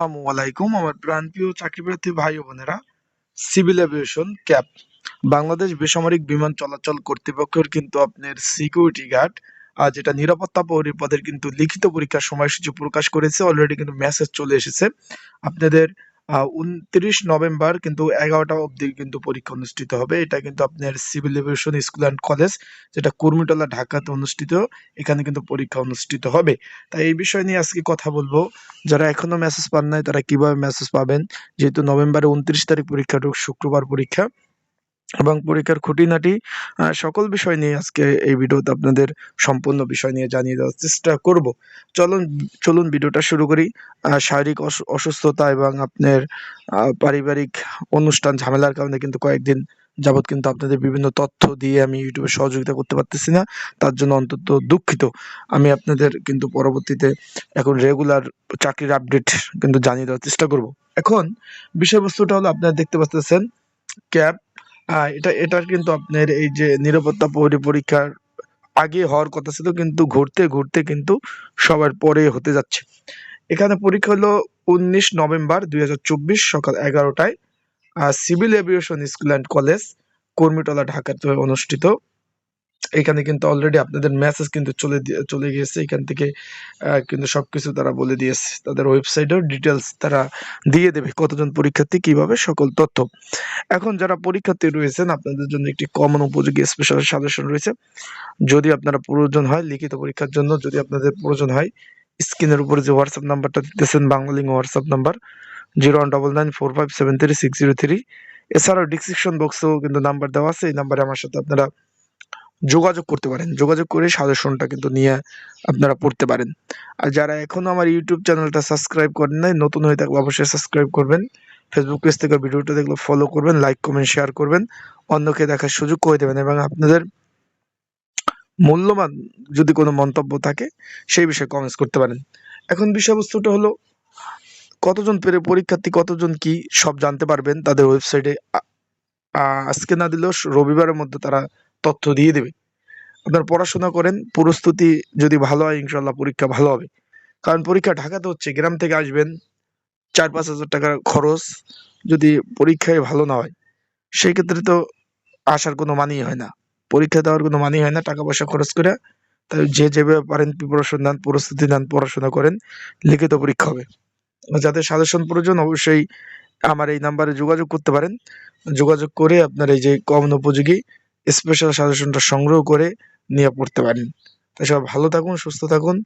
আসসালামু আলাইকুম, আমার প্রাণপ্রিয় চাকরিপ্রার্থী ভাই ও বোনেরা। সিভিল এভিয়েশন ক্যাব বাংলাদেশ বেসামরিক বিমান চলাচল কর্তৃপক্ষের কিন্তু আপনার সিকিউরিটি গার্ড, আর যেটা নিরাপত্তা পৌরী পদের কিন্তু লিখিত পরীক্ষার সময়সূচি প্রকাশ করেছে অলরেডি কিন্তু মেসেজ চলে এসেছে। আপনাদের উনত্রিশ নভেম্বর কিন্তু এগারোটা অবধি কিন্তু পরীক্ষা অনুষ্ঠিত হবে। এটা কিন্তু আপনার civil aviation school and college, যেটা কুর্মিটলা, ঢাকাতে অনুষ্ঠিত। এখানে কিন্তু পরীক্ষা অনুষ্ঠিত হবে। তাই এই বিষয় নিয়ে আজকে কথা বলব। যারা এখনও মেসেজ পান নাই, তারা কীভাবে মেসেজ পাবেন? যেহেতু নভেম্বরের উনত্রিশ তারিখ পরীক্ষাটা শুক্রবার পরীক্ষা। এবং পরীক্ষার খুঁটিনাটি সকল বিষয় নিয়ে আজকে এই ভিডিওতে আপনাদের সম্পূর্ণ বিষয় নিয়ে জানিয়ে দেওয়ার চেষ্টা করব। চলুন চলুন ভিডিওটা শুরু করি। শারীরিক অসু- অসুস্থতা এবং আপনার পারিবারিক অনুষ্ঠান ঝামেলার কারণে কিন্তু কয়েকদিন যাবত কিন্তু আপনাদের বিভিন্ন তথ্য দিয়ে আমি ইউটিউবে সহযোগিতা করতে পারতেছি না। তার জন্য অন্তত দুঃখিত। আমি আপনাদের কিন্তু পরবর্তীতে এখন রেগুলার চাকরির আপডেট কিন্তু জানিয়ে দেওয়ার চেষ্টা করব। এখন বিষয়বস্তুটা হলো, আপনারা দেখতে পাচ্ছেন ক্যাব এটা, এটার কিন্তু আপনার এই যে নিরাপত্তা পরি- পরীক্ষার আগে হওয়ার কথা ছিল, কিন্তু ঘুরতে ঘুরতে কিন্তু সবার পরে হতে যাচ্ছে। এখানে পরীক্ষা হলো উনিশ নভেম্বর দুই হাজার চব্বিশ সকাল এগারোটায় civil aviation school and college, Kurmitola, ঢাকাতে অনুষ্ঠিত। এখানে কিন্তু অলরেডি আপনাদের মেসেজ কিন্তু চলে চলে গিয়েছে। এখান থেকে কিন্তু সবকিছু তারা বলে দিয়েছে। তাদের ওয়েবসাইটেও ডিটেলস তারা দিয়ে দেবে কতজন পরীক্ষার্থী, কীভাবে সকল তথ্য। এখন যারা পরীক্ষার্থী রয়েছেন, আপনাদের জন্য একটি কমন উপযোগী স্পেশাল সাজেশন রয়েছে। যদি আপনারা প্রয়োজন হয়, লিখিত পরীক্ষার জন্য যদি আপনাদের প্রয়োজন হয়, স্ক্রিনের উপরে যে হোয়াটসঅ্যাপ নাম্বারটা দিতেছেন Banglalink WhatsApp number zero one double nine four five seven three six zero three এছাড়াও ডিসক্রিপশন বক্সেও কিন্তু নাম্বার দেওয়া আছে। এই নাম্বারে আমার সাথে আপনারা যোগাযোগ করতে পারেন। যোগাযোগ করে সাজেশনটা কিন্তু নিয়ে আপনারা পড়তে পারেন। আর যারা এখনও আমার ইউটিউব চ্যানেলটা সাবস্ক্রাইব করেন নাই, নতুন হয়ে থাকলে অবশ্যই সাবস্ক্রাইব করবেন। ফেসবুক পেজ থেকে ভিডিওটা দেখলে ফলো করবেন লাইক কমেন্ট শেয়ার করবেন। অন্যকে দেখার সুযোগ করে দেবেন এবং আপনাদের মূল্যবান যদি কোনো মন্তব্য থাকে, সেই বিষয়ে কমেন্টস করতে পারেন। এখন বিষয়বস্তুটা হলো, কতজন পেরে পরীক্ষার্থী, কতজন কি সব জানতে পারবেন তাদের ওয়েবসাইটে আজকে না দিলেও রবিবারের মধ্যে তারা তথ্য দিয়ে দেবে। আপনার পড়াশোনা করেন, প্রস্তুতি যদি ভালো হয় ইনশাল্লাহ পরীক্ষা ভালো হবে। কারণ পরীক্ষা ঢাকাতে হচ্ছে, গ্রাম থেকে আসবেন, চার পাঁচ হাজার টাকার খরচ যদি পরীক্ষায় ভালো না হয় সেই ক্ষেত্রে তো আসার কোনো মানেই হয় না। পরীক্ষা দেওয়ার কোনো মানেই হয় না, টাকা পয়সা খরচ করে তাই যে যেভাবে পারেন প্রিপারেশন নেন প্রস্তুতি নেন, পড়াশোনা করেন, লিখিত পরীক্ষা হবে। যাদের সাজেশন প্রয়োজন, অবশ্যই আমার এই নাম্বারে যোগাযোগ করতে পারেন। যোগাযোগ করে আপনার এই যে কম উপযোগী স্পেশাল সাজেশনটা সংগ্রহ করে নিয়ে পড়তে পারেন। তাই সব ভালো থাকুন, সুস্থ থাকুন।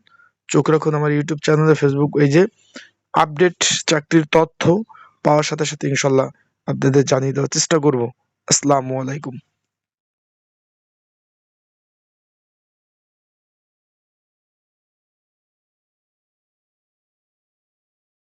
চোখ রাখুন আমার ইউটিউব চ্যানেলে ফেসবুক পেজে আপডেট চাকরির তথ্য পাওয়ার সাথে সাথে ইনশাল্লাহ আপনাদের জানিয়ে দেওয়ার চেষ্টা করব। আসসালামু আলাইকুম।